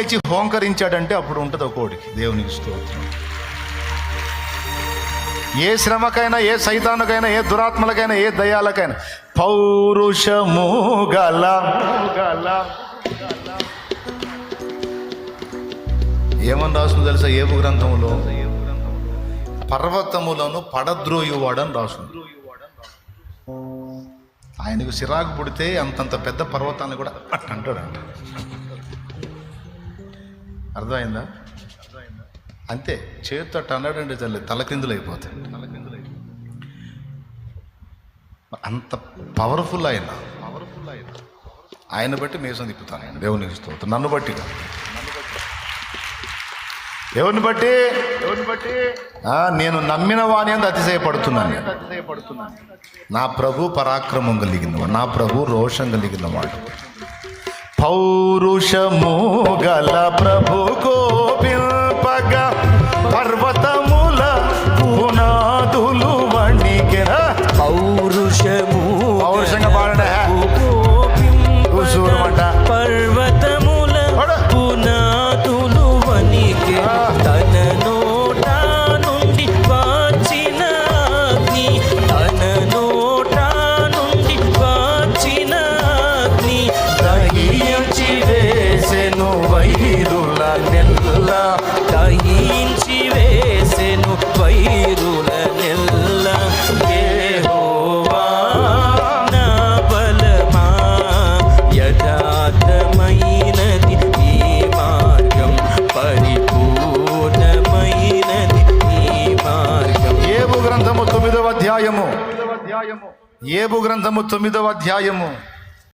లేచి హోంకరించాడంటే అప్పుడు ఉంటుంది ఒక్కోడికి దేవునికి స్తోత్రం. ఏ శ్రమకైనా ఏ సైతానికైనా ఏ దురాత్మలకైనా ఏ దయాలకైనా పౌరుషము గల ఏమని రాస్తుంది తెలుసా? ఏబు గ్రంథంలో పర్వతములను పడద్రోయువాడని రాస్తుంది ఆయనకు సిరాకు పుడితే అంతంత పెద్ద పర్వతాన్ని కూడా అట్ట అంటాడంట అర్థమైందా? అంతే చేతితో అట్ట అన్నాడంటే తల్లి తలకిందులు అయిపోతాయి. అంత పవర్ఫుల్ ఆయన. పవర్ఫుల్ ఆయన ఆయన బట్టి మేసం తిప్పుతాను ఆయన దేవునికి స్తోత్రం. నన్ను బట్టి. ఎవరిని బట్టి? ఎవరిని బట్టి? నేను నమ్మిన వాణి అంత అతిశయపడుతున్నాను నేను. నా ప్రభు పరాక్రమం కలిగినవాడు నా ప్రభు రోషం కలిగినవాడు పౌరుషము గల ప్రభు కోపింపగ పర్వతముల పునాదులు వణికెన. పౌరుషము దహించి వేసెను వైరుల నెల్ల దహించి వేసెను వైరుల నెల్ల యథార్థమైనది ఈ మార్గం పరిపూర్ణమైనది ఈ మార్గం. ఏబు గ్రంథము తొమ్మిదవ అధ్యాయము. ఏబు గ్రంథము తొమ్మిదవ అధ్యాయము.